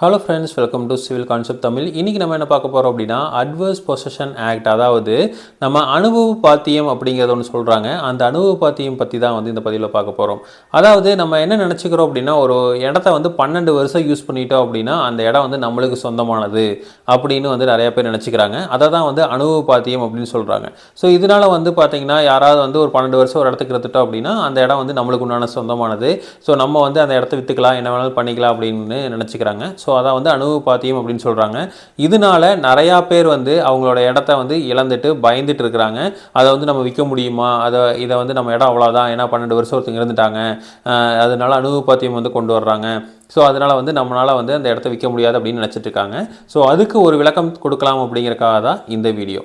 Hello friends welcome to civil concept Tamil இன்றைக்கி நம்ம என்ன பார்க்க போகிறோம் அப்படின்னா அட்வர்ஸ் பொசஷன் ஆக்ட் அதாவது நம்ம அனுபவ பாத்தியம் அப்படிங்கிறத ஒன்று சொல்கிறாங்க அந்த அனுபவ பாத்தியம் பற்றி தான் வந்து இந்த பதிவில் பார்க்க போகிறோம் அதாவது நம்ம என்ன நினச்சிக்கிறோம் அப்படின்னா ஒரு இடத்த வந்து பன்னெண்டு வருஷம் யூஸ் பண்ணிட்டோம் அப்படின்னா அந்த இடம் வந்து நம்மளுக்கு சொந்தமானது அப்படின்னு வந்து நிறையா பேர் நினச்சிக்கிறாங்க. அதை தான் வந்து அனுபவ பாத்தியம் அப்படின்னு சொல்கிறாங்க ஸோ இதனால் வந்து பார்த்தீங்கன்னா யாராவது வந்து ஒரு பன்னெண்டு வருஷம் ஒரு இடத்துக்கு எடுத்துட்டோம் அப்படின்னா அந்த இடம் வந்து நம்மளுக்கு உண்டான சொந்தமானது. ஸோ நம்ம வந்து அந்த இடத்த விற்றுக்கலாம் என்ன வேணாலும் பண்ணிக்கலாம் அப்படின்னு நினச்சிக்கிறாங்க. ஸோ அதான் வந்து அனுபவ பாத்தியம் அப்படின்னு சொல்கிறாங்க இதனால நிறையா பேர் வந்து அவங்களோட இடத்த வந்து இழந்துட்டு பயந்துட்டு இருக்கிறாங்க. அதை வந்து நம்ம விற்க முடியுமா? அதை இதை வந்து நம்ம இடம் அவ்வளோதான் ஏன்னா பன்னெண்டு வருஷம் ஒருத்தங்க இருந்துட்டாங்க அதனால அனுபவ பாத்தியம் வந்து கொண்டு வர்றாங்க. ஸோ அதனால் வந்து நம்மளால் வந்து அந்த இடத்த விற்க முடியாது அப்படின்னு நினச்சிட்டு இருக்காங்க. ஸோ அதுக்கு ஒரு விளக்கம் கொடுக்கலாம் அப்படிங்கிறக்காக தான் இந்த வீடியோ.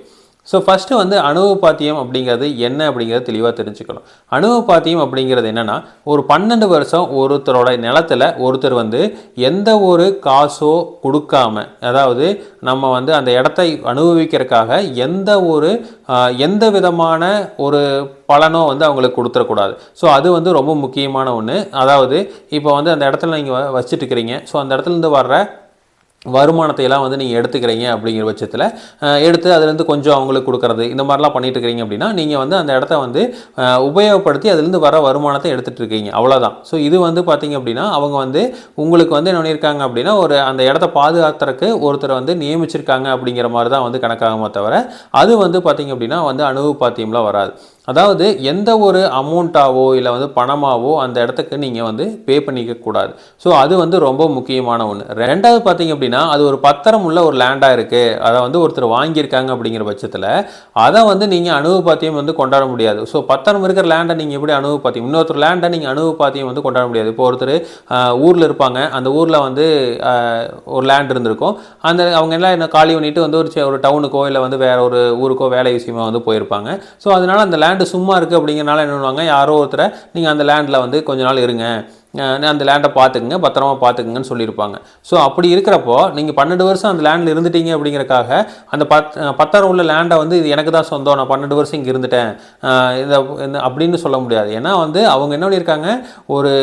ஸோ ஃபஸ்ட்டு வந்து அணுவு பாத்தியம் அப்படிங்கிறது என்ன அப்படிங்கிறத தெளிவாக தெரிஞ்சுக்கணும். அணுவு பாத்தியம் அப்படிங்கிறது என்னென்னா ஒரு பன்னெண்டு வருஷம் ஒருத்தரோட நிலத்தில் ஒருத்தர் வந்து எந்த ஒரு காசோ கொடுக்காம அதாவது நம்ம வந்து அந்த இடத்தை அனுபவிக்கிறதுக்காக எந்த ஒரு எந்த விதமான ஒரு பலனோ வந்து அவங்களுக்கு கொடுத்துடக்கூடாது ஸோ அது வந்து ரொம்ப முக்கியமான ஒன்று அதாவது இப்போ வந்து அந்த இடத்துல நீங்கள் வச்சுட்டு இருக்கிறீங்க ஸோ அந்த இடத்துலேருந்து வர்ற வருமானத்தை எல்லாம் வந்து நீங்கள் எடுத்துக்கிறீங்க அப்படிங்கிற பட்சத்தில் எடுத்து அதுலேருந்து கொஞ்சம் அவங்களுக்கு கொடுக்குறது இந்த மாதிரிலாம் பண்ணிட்டு இருக்கிறீங்க அப்படின்னா நீங்கள் வந்து அந்த இடத்த வந்து உபயோகப்படுத்தி அதுலேருந்து வர வருமானத்தை எடுத்துகிட்டு இருக்கீங்க. அவ்வளோதான் ஸோ இது வந்து பார்த்தீங்க அப்படின்னா அவங்க வந்து உங்களுக்கு வந்து என்ன பண்ணியிருக்காங்க அப்படின்னா ஒரு அந்த இடத்த பாதுகாத்துறதுக்கு ஒருத்தரை வந்து நியமிச்சிருக்காங்க அப்படிங்கிற மாதிரி தான் வந்து கணக்காகுமே தவிர அது வந்து பார்த்திங்க அப்படின்னா வந்து அணுவு பாத்தியம்லாம் வராது. அதாவது எந்த ஒரு அமௌண்ட்டாவோ இல்லை வந்து பணமாவோ அந்த இடத்துக்கு நீங்கள் வந்து பே பண்ணிக்க கூடாது. ஸோ அது வந்து ரொம்ப முக்கியமான ஒன்று ரெண்டாவது பார்த்தீங்க அப்படின்னா அது ஒரு பத்திரம் உள்ள ஒரு லேண்டாக இருக்குது அதை வந்து ஒருத்தர் வாங்கியிருக்காங்க அப்படிங்கிற பட்சத்தில் அதை வந்து நீங்கள் அணுவு பாத்தியம் வந்து கொண்டாட முடியாது. ஸோ பத்திரம் இருக்கிற லேண்டை நீங்கள் எப்படி அணுவு பாத்தியம் இன்னொருத்தர் லேண்டை நீங்கள் அணுவு பாத்தியம் வந்து கொண்டாட முடியாது. இப்போ ஒருத்தர் ஊரில் இருப்பாங்க. அந்த ஊரில் வந்து ஒரு லேண்ட் இருந்திருக்கும். அந்த அவங்க எல்லாம் என்ன காலி பண்ணிட்டு வந்து ஒரு ஒரு டவுனுக்கோ இல்லை வந்து வேறு ஒரு ஊருக்கோ வேலை விஷயமா வந்து போயிருப்பாங்க. ஸோ அதனால் அந்த லேண்ட் சும்மா இருக்குது அப்படிங்கிறனால என்ன பண்ணுவாங்க? யாரோ ஒருத்தரை நீங்கள் அந்த லேண்டில் வந்து கொஞ்ச நாள் இருங்க. அந்த லேண்டை பார்த்துக்குங்க பத்திரமா பார்த்துக்குங்கன்னு சொல்லியிருப்பாங்க. ஸோ அப்படி இருக்கிறப்போ நீங்கள் பன்னெண்டு வருஷம் அந்த லேண்டில் இருந்துட்டீங்க அப்படிங்கிறக்காக அந்த பத் அஹ் உள்ள லேண்டை வந்து இது எனக்கு தான் சொந்தம் நான் பன்னெண்டு வருஷம் இங்கே இருந்துட்டேன். இதை அப்படின்னு சொல்ல முடியாது. ஏன்னா வந்து அவங்க என்ன பண்ணியிருக்காங்க ஒரு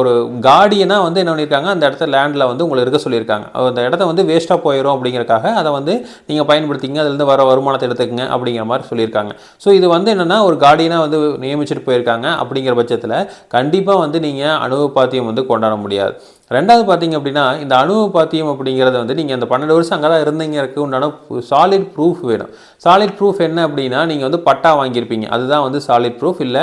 ஒரு கார்டியனாக வந்து என்ன பண்ணியிருக்காங்க அந்த இடத்த லேண்டில் வந்து உங்களை இருக்க சொல்லியிருக்காங்க. அந்த இடத்த வந்து வேஸ்ட்டாக போயிடும் அப்படிங்கிறக்காக அதை வந்து நீங்கள் பயன்படுத்திங்க அதுலேருந்து வர வருமானத்தை எடுத்துக்கங்க அப்படிங்கிற மாதிரி சொல்லியிருக்காங்க. ஸோ இது வந்து என்னென்னா ஒரு கார்டியனாக வந்து நியமிச்சிட்டு போயிருக்காங்க அப்படிங்கிற பட்சத்தில் கண்டிப்பாக வந்து நீங்கள் அனுபவ பாத்தியம் வந்து கொண்டாட முடியாது. ரெண்டாவது பார்த்தீங்க அப்படின்னா இந்த அணுவ பாத்தியம் அப்படிங்கிறத வந்து நீங்கள் அந்த பன்னெண்டு வருஷம் அங்கே தான் இருந்தீங்கிறதுக்கு உண்டான சாலிட் ப்ரூஃப் வேணும். சாலிட் ப்ரூஃப் என்ன அப்படின்னா நீங்கள் வந்து பட்டா வாங்கியிருப்பீங்க. அதுதான் வந்து சாலிட் ப்ரூஃப் இல்லை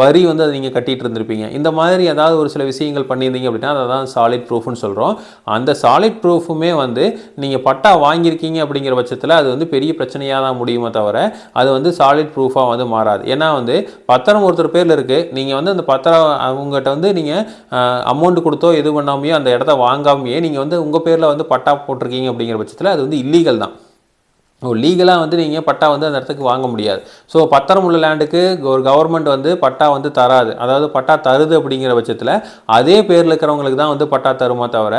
வரி வந்து அதை நீங்கள் கட்டிட்டு இருந்திருப்பீங்க. இந்த மாதிரி ஏதாவது ஒரு சில விஷயங்கள் பண்ணியிருந்தீங்க அப்படின்னா அதை தான் சாலிட் ப்ரூஃப்னு சொல்கிறோம் அந்த சாலிட் ப்ரூஃபுமே வந்து நீங்கள் பட்டா வாங்கியிருக்கீங்க அப்படிங்கிற பட்சத்தில் அது வந்து பெரிய பிரச்சனையாக தான் முடியுமே தவிர அது வந்து சாலிட் ப்ரூஃபாக வந்து மாறாது. ஏன்னா வந்து பத்திரம் ஒருத்தர் பேரில் இருக்குது நீங்கள் வந்து அந்த பத்திரம் அவங்ககிட்ட வந்து நீங்கள் அமௌண்ட் கொடுத்தோ எது இது பண்ணாமையோ அந்த இடத்த வாங்காமையே நீங்கள் வந்து உங்கள் பேரில் வந்து பட்டா போட்டிருக்கீங்க அப்படிங்கிற பட்சத்தில் அது வந்து இல்லீகல் தான். ஓ லீகலாக வந்து நீங்கள் பட்டா வந்து அந்த இடத்துக்கு வாங்க முடியாது. ஸோ பத்திரம் உள்ள லேண்டுக்கு ஒரு கவர்மெண்ட் வந்து பட்டா வந்து தராது. அதாவது பட்டா தருது அப்படிங்கிற பட்சத்தில் அதே பேரில் இருக்கிறவங்களுக்கு தான் வந்து பட்டா தருமா தவிர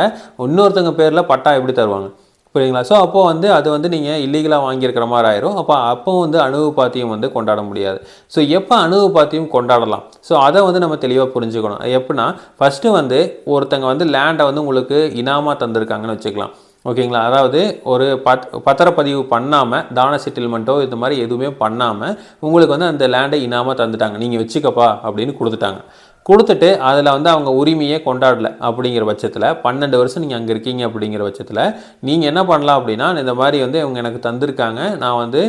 இன்னொருத்தவங்க பேரில் பட்டா எப்படி தருவாங்க? புரியுங்களா ஸோ அப்போ வந்து அது வந்து நீங்கள் இல்லீகலாக வாங்கியிருக்கிற மாதிரி ஆயிரும். அப்போ அப்போ வந்து அணுவு பாத்தியம் வந்து கொண்டாட முடியாது. ஸோ எப்போ அணுவு பாத்தியம் கொண்டாடலாம்? ஸோ அதை வந்து நம்ம தெளிவாக புரிஞ்சுக்கணும். எப்படின்னா ஃபஸ்ட்டு வந்து ஒருத்தங்க வந்து லேண்டை வந்து உங்களுக்கு இனாமாக தந்திருக்காங்கன்னு வச்சுக்கலாம். ஓகேங்களா? அதாவது ஒரு பத் பத்திரப்பதிவு பண்ணாமல் தான செட்டில்மெண்ட்டோ இந்த மாதிரி எதுவுமே பண்ணாமல் உங்களுக்கு வந்து அந்த லேண்டை இனாமல் தந்துட்டாங்க. நீங்கள் வச்சுக்கப்பா அப்படின்னு கொடுத்துட்டாங்க. கொடுத்துட்டு அதில் வந்து அவங்க உரிமையை கொண்டாடல அப்படிங்கிற பட்சத்தில் பன்னெண்டு வருஷம் நீங்கள் அங்கே இருக்கீங்க அப்படிங்கிற பட்சத்தில் நீங்கள் என்ன பண்ணலாம் அப்படின்னா இந்த மாதிரி வந்து இவங்க எனக்கு தந்திருக்காங்க நான் வந்து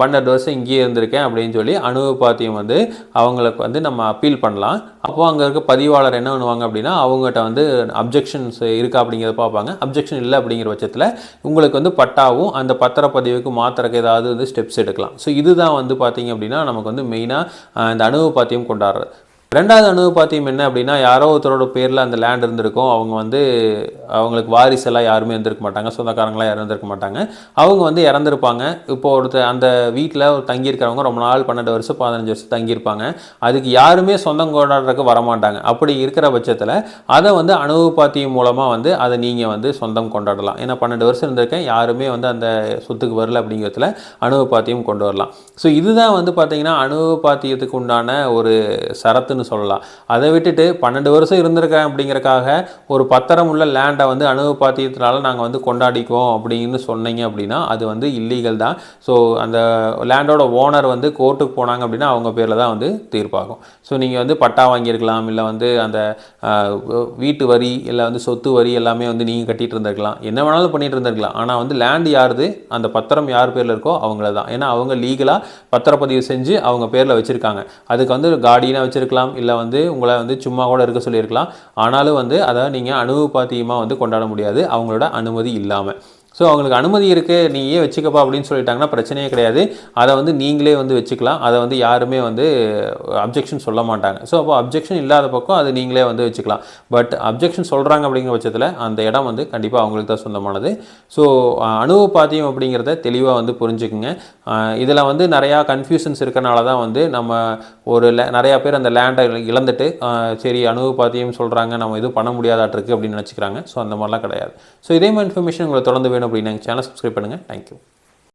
பன்னெண்டு வருஷம் இங்கேயே இருந்திருக்கேன் அப்படின்னு சொல்லி அனுபவப்பாத்தியம் வந்து அவங்களுக்கு வந்து நம்ம அப்பீல் பண்ணலாம். அப்போ அங்கே இருக்க பதிவாளர் என்ன பண்ணுவாங்க அப்படின்னா அவங்ககிட்ட வந்து அப்ஜெக்ஷன்ஸ் இருக்கா அப்படிங்கிறத பார்ப்பாங்க. அப்ஜெக்ஷன் இல்லை அப்படிங்கிற பட்சத்தில் உங்களுக்கு வந்து பட்டாவும் அந்த பத்திரப்பதிவுக்கு மாத்திரக்கு ஏதாவது வந்து ஸ்டெப்ஸ் எடுக்கலாம். ஸோ இதுதான் வந்து பார்த்தீங்க அப்படின்னா நமக்கு வந்து மெயினாக இந்த அனுபவப்பாத்தியம் கொண்டாடுறது. ரெண்டாவது அணுவு என்ன அப்படின்னா யாரோ ஒருத்தரோட பேரில் அந்த லேண்ட் இருந்திருக்கும். அவங்க வந்து அவங்களுக்கு வாரிசெல்லாம் யாருமே இருந்திருக்க மாட்டாங்க. சொந்தக்காரங்களாம் யாரும் இருந்திருக்க மாட்டாங்க. அவங்க வந்து இறந்துருப்பாங்க. இப்போ ஒருத்தர் அந்த வீட்டில் தங்கியிருக்கிறவங்க ரொம்ப நாள் பன்னெண்டு வருஷம் பதினஞ்சு வருஷம் தங்கியிருப்பாங்க. அதுக்கு யாருமே சொந்தம் கொண்டாடுறதுக்கு வரமாட்டாங்க. அப்படி இருக்கிற பட்சத்தில் அதை வந்து அணுவு மூலமாக வந்து அதை நீங்கள் வந்து சொந்தம் கொண்டாடலாம். ஏன்னா பன்னெண்டு வருஷம் இருந்திருக்கேன். யாருமே வந்து அந்த சொத்துக்கு வரல அப்படிங்கிறதுல அணுவு கொண்டு வரலாம். ஸோ இதுதான் வந்து பார்த்தீங்கன்னா அணுவு பாத்தியத்துக்கு உண்டான ஒரு சரத்துன்னு சொத்துன்னு சொல்லலாம். அதை விட்டுட்டு பன்னெண்டு வருஷம் இருந்திருக்கேன் அப்படிங்கிறக்காக ஒரு பத்திரம் உள்ள லேண்டை வந்து அணுவு பாத்தியத்தினால நாங்கள் வந்து கொண்டாடிக்குவோம் அப்படின்னு சொன்னீங்க அப்படின்னா அது வந்து இல்லீகல் தான். ஸோ அந்த லேண்டோட ஓனர் வந்து கோர்ட்டுக்கு போனாங்க அப்படின்னா அவங்க பேரில் தான் வந்து தீர்ப்பாகும். ஸோ நீங்கள் வந்து பட்டா வாங்கியிருக்கலாம் இல்லை வந்து அந்த வீட்டு வரி இல்லை வந்து சொத்து வரி எல்லாமே வந்து நீங்கள் கட்டிட்டு இருந்திருக்கலாம். என்ன வேணாலும் பண்ணிகிட்டு இருந்திருக்கலாம். ஆனால் வந்து லேண்ட் யாருது? அந்த பத்திரம் யார் பேரில் இருக்கோ அவங்கள தான். ஏன்னா அவங்க லீகலாக பத்திரப்பதிவு செஞ்சு அவங்க பேரில் வச்சுருக்காங்க. அதுக்கு வந்து கார்டியனாக வச்சுருக்கலாம் இல்லை வந்து உங்களை வந்து சும்மா கூட இருக்க சொல்லியிருக்கலாம். ஆனாலும் வந்து அதை நீங்கள் அனுபவ பாத்தியமாக வந்து கொண்டாட முடியாது. அவங்களோட அனுமதி இல்லாமல் ஸோ அவங்களுக்கு அனுமதி இருக்குது நீ ஏன் வச்சுக்கப்பா அப்படின்னு சொல்லிட்டாங்கன்னா பிரச்சனையே கிடையாது. அதை வந்து நீங்களே வந்து வச்சுக்கலாம். அதை வந்து யாருமே வந்து அப்ஜெக்ஷன் சொல்ல மாட்டாங்க. ஸோ அப்போ அப்ஜெக்ஷன் இல்லாத பக்கம் அது நீங்களே வந்து வச்சுக்கலாம். பட் அப்ஜெக்ஷன் சொல்கிறாங்க அப்படிங்கிற பட்சத்தில் அந்த இடம் வந்து கண்டிப்பாக அவங்களுக்கு தான் சொந்தமானது. ஸோ அனுபவ பாத்தியம் அப்படிங்கிறத தெளிவாக வந்து புரிஞ்சுக்குங்க. இதில் வந்து நிறையா கன்ஃபியூஷன்ஸ் இருக்கனால தான் வந்து நம்ம ஒரு நிறையா பேர் அந்த லேண்டை இழந்துட்டு சரி அனுபவ பாத்தியம் சொல்கிறாங்க நம்ம எதுவும் பண்ண முடியாதாட்டிருக்கு அப்படின்னு நினச்சிக்கிறாங்க. ஸோ அந்த மாதிரிலாம் கிடையாது. ஸோ இதே மாதிரி இன்ஃபர்மேஷன் உங்களை தொடர்ந்து வேணும் அப்படின்னு சேனல் சப்ஸ்கிரைப் பண்ணுங்கள். தேங்க்யூ